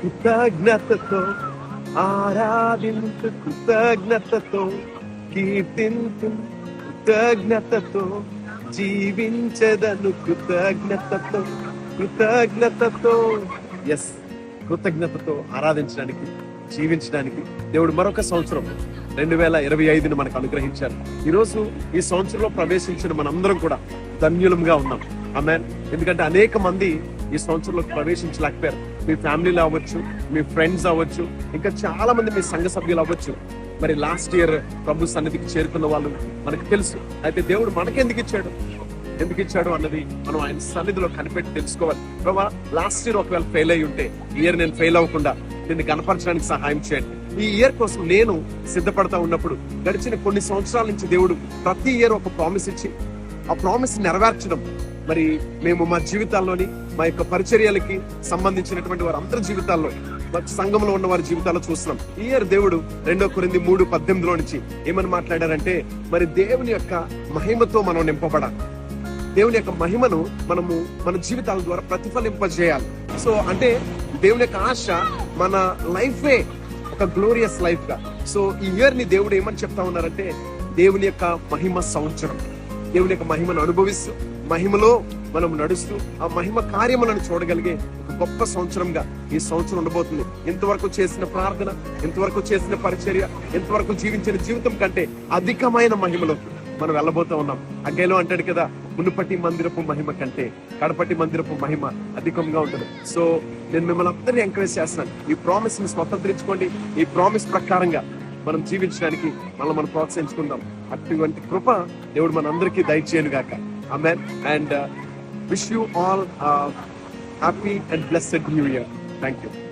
కృతజ్ఞతతో ఆరాధించు కృతజ్ఞతతో కీర్తించు కృతజ్ఞతతో జీవించదను కృతజ్ఞతతో కృతజ్ఞతతో. ఎస్ కృతజ్ఞతతో ఆరాధించడానికి జీవించడానికి దేవుడు మరొక సంవత్సరం రెండు వేల ఇరవై ఐదుని మనకు అనుగ్రహించారు. ఈరోజు ఈ సంవత్సరంలో ప్రవేశించిన మనందరం కూడా ధన్యులంగా ఉన్నాం. ఆమె ఎందుకంటే అనేక మంది ఈ సంవత్సరంలో ప్రవేశించలేకపోయారు. మీ ఫ్యామిలీలో అవ్వచ్చు మీ ఫ్రెండ్స్ అవ్వచ్చు ఇంకా చాలా మంది మీ సంఘ సభ్యులు అవ్వచ్చు. మరి లాస్ట్ ఇయర్ ప్రభు సన్నిధికి చేరుకున్న వాళ్ళు మనకు తెలుసు. అయితే దేవుడు మనకెందుకు ఇచ్చాడు? ఎందుకు ఇచ్చాడు అన్నది మనం ఆయన సన్నిధిలో కనిపెట్టి తెలుసుకోవాలి. ప్రభా లాస్ట్ ఇయర్ ఒకవేళ ఫెయిల్ అయి ఉంటే ఈ ఇయర్ నేను ఫెయిల్ అవ్వకుండా దీన్ని కనపరచడానికి సహాయం చేయండి. ఈ ఇయర్ కోసం నేను సిద్ధపడతా ఉన్నప్పుడు గడిచిన కొన్ని సంవత్సరాల నుంచి దేవుడు ప్రతి ఇయర్ ఒక ప్రామిస్ ఇచ్చి ఆ ప్రామిస్ నెరవేర్చడం. మరి మేము మా జీవితాల్లోని మా యొక్క పరిచర్యలకి సంబంధించినటువంటి వారి అందరి జీవితాల్లో సంఘంలో ఉన్న వారి జీవితాల్లో చూస్తున్నాం. ఈ ఇయర్ దేవుడు రెండో కొరింది మూడు పద్దెనిమిదిలో నుంచి ఏమని మాట్లాడారంటే మరి దేవుని యొక్క మహిమతో మనం నింపబడాలి. దేవుని యొక్క మహిమను మనము మన జీవితాల ద్వారా ప్రతిఫలింపజేయాలి. సో అంటే దేవుని యొక్క ఆశ మన లైఫే ఒక గ్లోరియస్ లైఫ్గా సో ఈ ఇయర్ని దేవుడు ఏమని చెప్తా ఉన్నారంటే దేవుని యొక్క మహిమ సంవత్సరం. దేవుని యొక్క మహిమను అనుభవిస్తూ మహిమలో మనం నడుస్తూ ఆ మహిమ కార్యములను చూడగలిగే ఒక గొప్ప సంవత్సరంగా ఈ సంవత్సరం ఉండబోతుంది. ఇంతవరకు చేసిన ప్రార్థన ఇంతవరకు చేసిన పరిచర్య ఇంతవరకు జీవించిన జీవితం కంటే అధికమైన మహిమలోకి మనం వెళ్ళబోతా ఉన్నాం. అగ్గేలో అంటాడు కదా మునుపటి మందిరపు మహిమ కంటే కడపటి మందిరపు మహిమ అధికంగా ఉంటుంది. సో నేను మిమ్మల్ని అందరినీ ఎంకరేజ్ చేస్తున్నాను. ఈ ప్రామిస్ని స్వతంత్రించుకోండి. ఈ ప్రామిస్ ప్రకారంగా మనం జీవించడానికి మనం మనం ప్రోత్సహించుకుందాం. అటువంటి కృప దేవుడు మన అందరికీ దయచేయను గాక amen and Wish you all a happy and blessed new year. Thank you.